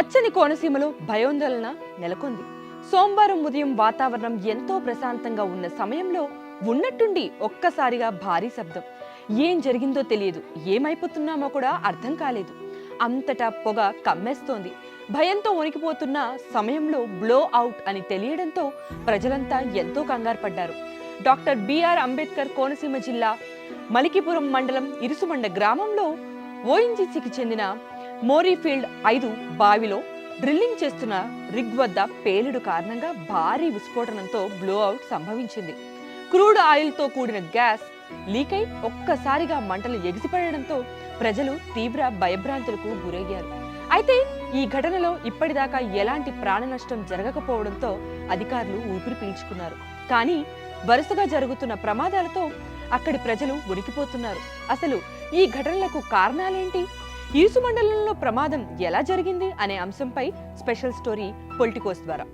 పచ్చని కోనసీమలో భయోందోళన నెలకొంది. సోమవారం ఉదయం వాతావరణం ఎంతో ప్రశాంతంగా ఉన్న సమయంలో ఉన్నట్టుండి ఒక్కసారిగా భారీ శబ్దం. ఏం జరిగిందో తెలియదు. ఏమైపోతున్నామో కూడా అర్థం కాలేదు. అంతటా పొగ కమ్మేస్తోంది. భయంతో వణికిపోతున్న సమయంలో బ్లో అవుట్ అని తెలియడంతో ప్రజలంతా ఎంతో కంగారు పడ్డారు. డాక్టర్ బిఆర్ అంబేద్కర్ కోనసీమ జిల్లా మలికిపురం మండలం ఇరుసుమండ గ్రామంలో ఓఎన్జీసీకి చెందిన మోరీఫీల్డ్ ఐదు బావిలో డ్రిల్లింగ్ చేస్తున్న రిగ్ వద్ద పేలుడు కారణంగా భారీ విస్ఫోటనంతో బ్లో అవుట్ సంభవించింది. క్రూడ్ ఆయిల్తో కూడిన గ్యాస్ లీక్ అయి ఒక్కసారిగా మంటలు ఎగిసిపడడంతో ప్రజలు తీవ్ర భయభ్రాంతులకు గురయ్యారు. అయితే ఈ ఘటనలో ఇప్పటిదాకా ఎలాంటి ప్రాణ నష్టం జరగకపోవడంతో అధికారులు ఊపిరి పీల్చుకున్నారు. కానీ వరుసగా జరుగుతున్న ప్రమాదాలతో అక్కడి ప్రజలు ఉడికిపోతున్నారు. అసలు ఈ ఘటనలకు కారణాలేంటి? ఈసు మండలంలో ప్రమాదం ఎలా జరిగింది అనే అంశంపై స్పెషల్ స్టోరీ పొలిటికోస్ ద్వారా.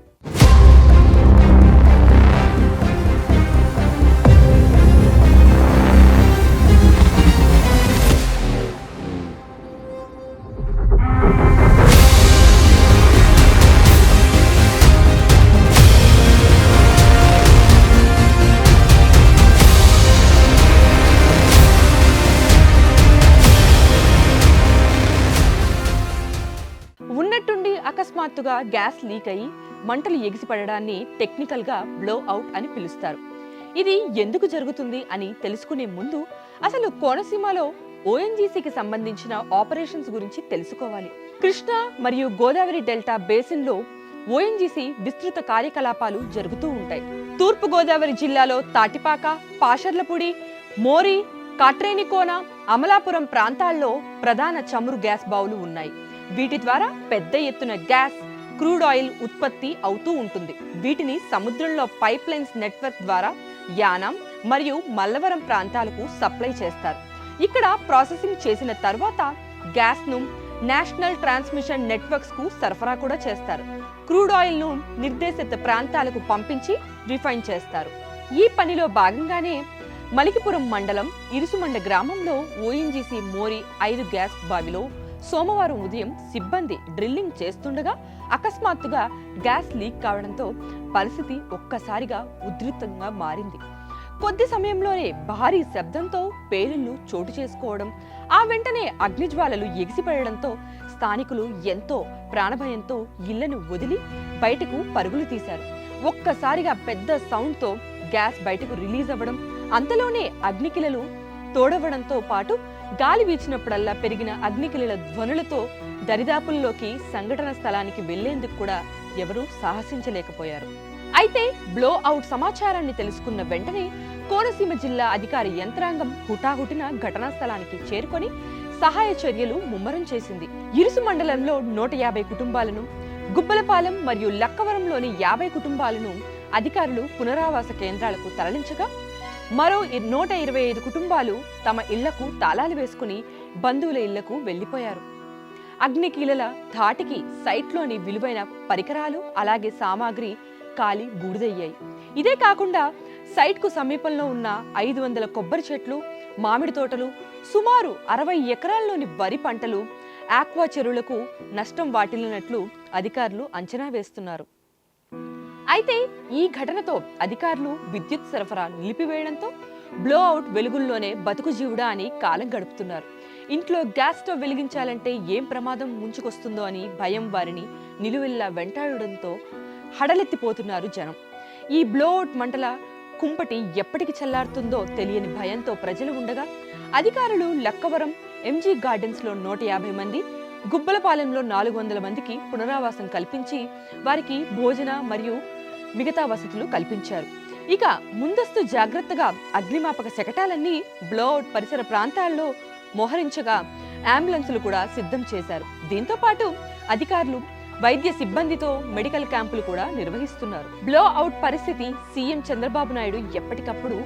అకస్మాత్తుగా గ్యాస్ లీక్ అయ్యి మంటలు ఎగిసిపడడాన్ని టెక్నికల్గా బ్లో అవుట్ అని పిలుస్తారు. ఇది ఎందుకు జరుగుతుంది అని తెలుసుకునే ముందు అసలు కోనసీమలో ఓఎన్జీసీకి సంబంధించిన ఆపరేషన్స్ గురించి తెలుసుకోవాలి. కృష్ణా మరియు గోదావరి డెల్టా బేసిన్లో ఓఎన్జీసీ విస్తృత కార్యకలాపాలు జరుగుతూ ఉంటాయి. తూర్పు గోదావరి జిల్లాలో తాటిపాక పాషర్లపూడి మోరి కాట్రేనికోన అమలాపురం ప్రాంతాల్లో ప్రధాన చమురు గ్యాస్ బావులు ఉన్నాయి. వీటి ద్వారా పెద్ద ఎత్తున గ్యాస్ క్రూడ్ ఆయిల్ ఉత్పత్తి అవుతూ ఉంటుంది. వీటిని సముద్రంలో పైప్ లైన్స్ నెట్వర్క్ ద్వారా యానం మరియు మల్లవరం ప్రాంతాలకు సప్లై చేస్తారు. ఇక్కడ ప్రాసెసింగ్ చేసిన తర్వాత గ్యాస్ను నేషనల్ ట్రాన్స్మిషన్ నెట్వర్క్స్కు సరఫరా కూడా చేస్తారు. క్రూడ్ ఆయిల్ను నిర్దేశిత ప్రాంతాలకు పంపించి రిఫైన్ చేస్తారు. ఈ పనిలో భాగంగానే మలికిపురం మండలం ఇరుసుమండ గ్రామంలో ఓఎన్జీసీ మోరి ఐదు గ్యాస్ బావిలో సోమవారం ఉదయం సిబ్బంది డ్రిల్లింగ్ చేస్తుండగా అకస్మాత్తుగా గ్యాస్ లీక్ కావడంతో పరిస్థితి ఒక్కసారిగా ఉధృతంగా మారింది. కొద్ది సమయంలోనే భారీ శబ్దంతో పేలుళ్ళు చోటు చేసుకోవడం ఆ వెంటనే అగ్నిజ్వాలలు ఎగిసిపడడంతో స్థానికులు ఎంతో ప్రాణభయంతో ఇళ్ళను వదిలి బయటకు పరుగులు తీశారు. ఒక్కసారిగా పెద్ద సౌండ్తో గ్యాస్ బయటకు రిలీజ్ అవ్వడం అంతలోనే అగ్నికిలలు తోడవడంతో పాటు గాలి వీచినప్పుడల్లా పెరిగిన అగ్నికిలల ధ్వనులతో దరిదాపుల్లోకి సంఘటన స్థలానికి వెళ్ళేందుకు కూడా ఎవరూ సాహసించలేకపోయారు. అయితే బ్లో అవుట్ సమాచారాన్ని తెలుసుకున్న వెంటనే కోనసీమ జిల్లా అధికారి యంత్రాంగం హుటాహుటిన ఘటనా స్థలానికి చేరుకొని సహాయ చర్యలు ముమ్మరం చేసింది. ఇరుసు మండలంలో నూట యాభై కుటుంబాలను గుబ్బలపాలెం మరియు లక్కవరంలోని యాభై కుటుంబాలను అధికారులు పునరావాస కేంద్రాలకు తరలించగా మరో నూట ఇరవై ఐదు కుటుంబాలు తమ ఇళ్ళకు తాళాలు వేసుకుని బంధువుల ఇళ్ళకు వెళ్ళిపోయారు అగ్నికీలల ధాటికి సైట్లోని విలువైన పరికరాలు అలాగే సామాగ్రి కాలి బూడిదయ్యాయి. ఇదే కాకుండా సైట్కు సమీపంలో ఉన్న ఐదు వందల కొబ్బరి చెట్లు మామిడి తోటలు సుమారు అరవై ఎకరాల్లోని వరి పంటలు ఆక్వా చెరువులకు నష్టం వాటిల్లినట్లు అధికారులు అంచనా వేస్తున్నారు. అయితే ఈ ఘటనతో అధికారులు విద్యుత్ సరఫరా నిలిపివేయడంతో బ్లో అవుట్ వెలుగుల్లోనే బతుకు జీవుడా అని కాలం గడుపుతున్నారు. ఇంట్లో గ్యాస్ స్టవ్ వెలిగించాలంటే ఏం ప్రమాదం ముంచుకొస్తుందో అని భయం వారిని నిలువెల్లా వెంటాడడంతో హడలెత్తిపోతున్నారు జనం. ఈ బ్లో అవుట్ మంటల కుంపటి ఎప్పటికి చల్లారుతుందో తెలియని భయంతో ప్రజలు ఉండగా అధికారులు లక్కవరం ఎంజీ గార్డెన్స్లో నూట యాభై మంది గుబ్బలపాలెంలో నాలుగు వందల మందికి పునరావాసం కల్పించి వారికి భోజన మరియు మిగతా వసతులు కల్పించారు. ఇక ముందస్తు జాగ్రత్తగా అగ్నిమాపక శకటాలన్నీ బ్లోఅవుట్ పరిసర ప్రాంతాల్లో మోహరించగా అంబులెన్సులు కూడా సిద్ధం చేశారు. దీంతో పాటు అధికారులు వైద్య సిబ్బందితో మెడికల్ క్యాంపులు కూడా నిర్వహిస్తున్నారు. బ్లో అవుట్ పరిస్థితి సీఎం చంద్రబాబు నాయుడు ఎప్పటికప్పుడు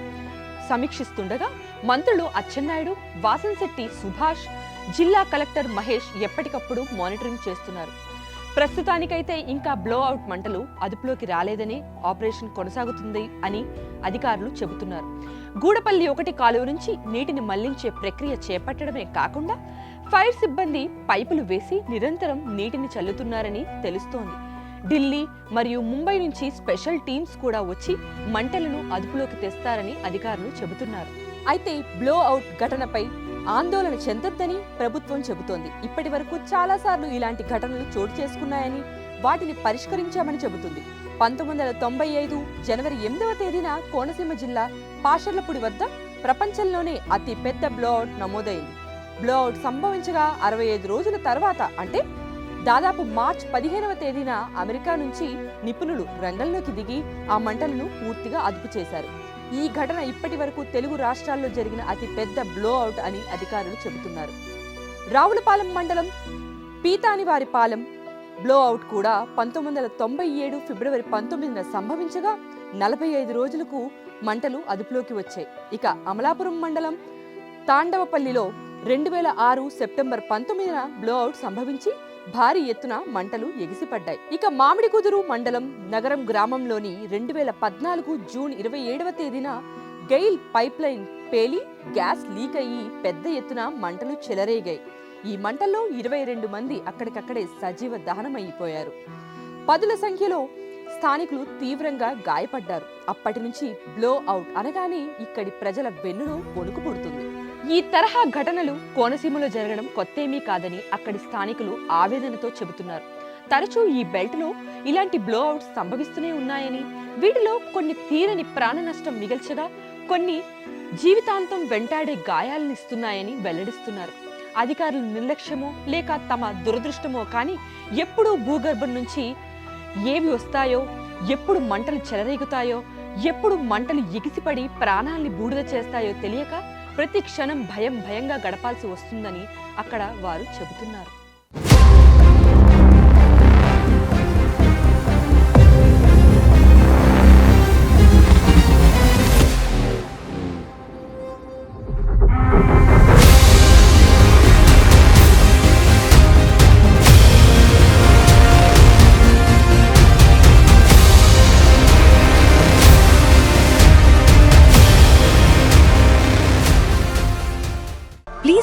సమీక్షిస్తుండగా మంత్రులు అచ్చెన్నాయుడు వాసంశెట్టి సుభాష్ జిల్లా కలెక్టర్ మహేష్ ఎప్పటికప్పుడు మానిటరింగ్ చేస్తున్నారు. ప్రస్తుతానికైతే ఇంకా బ్లో అవుట్ మంటలు అదుపులోకి రాలేదని ఆపరేషన్ కొనసాగుతుంది అని అధికారులు చెబుతున్నారు. గూడపల్లి ఒకటి కాలువ నుంచి నీటిని మళ్ళించే ప్రక్రియ చేపట్టడమే కాకుండా ఫైర్ సిబ్బంది పైపులు వేసి నిరంతరం నీటిని చల్లుతున్నారని తెలుస్తోంది. ఢిల్లీ మరియు ముంబై నుంచి స్పెషల్ టీమ్స్ కూడా వచ్చి మంటలను అదుపులోకి తెస్తారని అధికారులు చెబుతున్నారు. అయితే బ్లో అవుట్ ఘటనపై ఆందోళన చెందొద్దని ప్రభుత్వం చెబుతోంది. ఇప్పటి వరకు చాలాసార్లు ఇలాంటి ఘటనలు చోటు చేసుకున్నాయని వాటిని పరిష్కరించామని చెబుతుంది. పంతొమ్మిది వందల తొంభై ఐదు జనవరి ఎనిమిదవ తేదీన కోనసీమ జిల్లా పాషర్లపూడి వద్ద ప్రపంచంలోనే అతి పెద్ద బ్లోఅవుట్ నమోదైంది. బ్లోఅవుట్ సంభవించగా అరవై ఐదు రోజుల తర్వాత అంటే దాదాపు మార్చ్ పదిహేనవ తేదీన అమెరికా నుంచి నిపుణులు రంగంలోకి దిగి ఆ మంటలను పూర్తిగా అదుపు చేశారు. ఈ ఘటన ఇప్పటి వరకు తెలుగు రాష్ట్రాల్లో జరిగిన అతి పెద్ద బ్లో అవుట్ అని అధికారులు చెబుతున్నారు. రావులపాలెం మండలం పీతానివారిపాలెం బ్లో అవుట్ కూడా పంతొమ్మిది వందల తొంభై ఏడు ఫిబ్రవరి పంతొమ్మిదిన సంభవించగా నలభై ఐదు రోజులకు మంటలు అదుపులోకి వచ్చాయి. ఇక అమలాపురం మండలం తాండవపల్లిలో రెండు వేల ఆరు సెప్టెంబర్ పంతొమ్మిదిన బ్లో అవుట్ సంభవించి భారీ ఎత్తున మంటలు ఎగిసిపడ్డాయి. ఇక మామిడి కుదురు మండలం నగరం గ్రామంలోని రెండు వేల పద్నాలుగు జూన్ ఇరవై ఏడవ తేదీన గెయిల్ పైప్ లైన్ పేలి గ్యాస్ లీక్ అయ్యి పెద్ద ఎత్తున మంటలు చెలరేగాయి. ఈ మంటల్లో ఇరవై రెండు మంది అక్కడికక్కడే సజీవ దహనమైపోయారు. పదుల సంఖ్యలో స్థానికులు తీవ్రంగా గాయపడ్డారు. అప్పటి నుంచి బ్లో అవుట్ అనగానే ఇక్కడి ప్రజల వెన్నులో వణుకు పుడుతుంది. ఈ తరహా ఘటనలు కోనసీమలో జరగడం కొత్తేమీ కాదని అక్కడి స్థానికులు ఆవేదనతో చెబుతున్నారు. తరచూ ఈ బెల్ట్లో ఇలాంటి బ్లోఅవుట్స్ సంభవిస్తూనే ఉన్నాయని వీటిలో కొన్ని తీరని ప్రాణ నష్టం మిగల్చగా కొన్ని జీవితాంతం వెంటాడే గాయాలనిస్తున్నాయని వెల్లడిస్తున్నారు. అధికారుల నిర్లక్ష్యమో లేక తమ దురదృష్టమో కానీ ఎప్పుడూ భూగర్భం నుంచి ఏవి వస్తాయో ఎప్పుడు మంటలు చెలరేగుతాయో ఎప్పుడు మంటలు ఎగిసిపడి ప్రాణాల్ని బూడిద చేస్తాయో తెలియక ప్రతి క్షణం భయం భయంగా గడపాల్సి వస్తుందని అక్కడ వారు చెబుతున్నారు.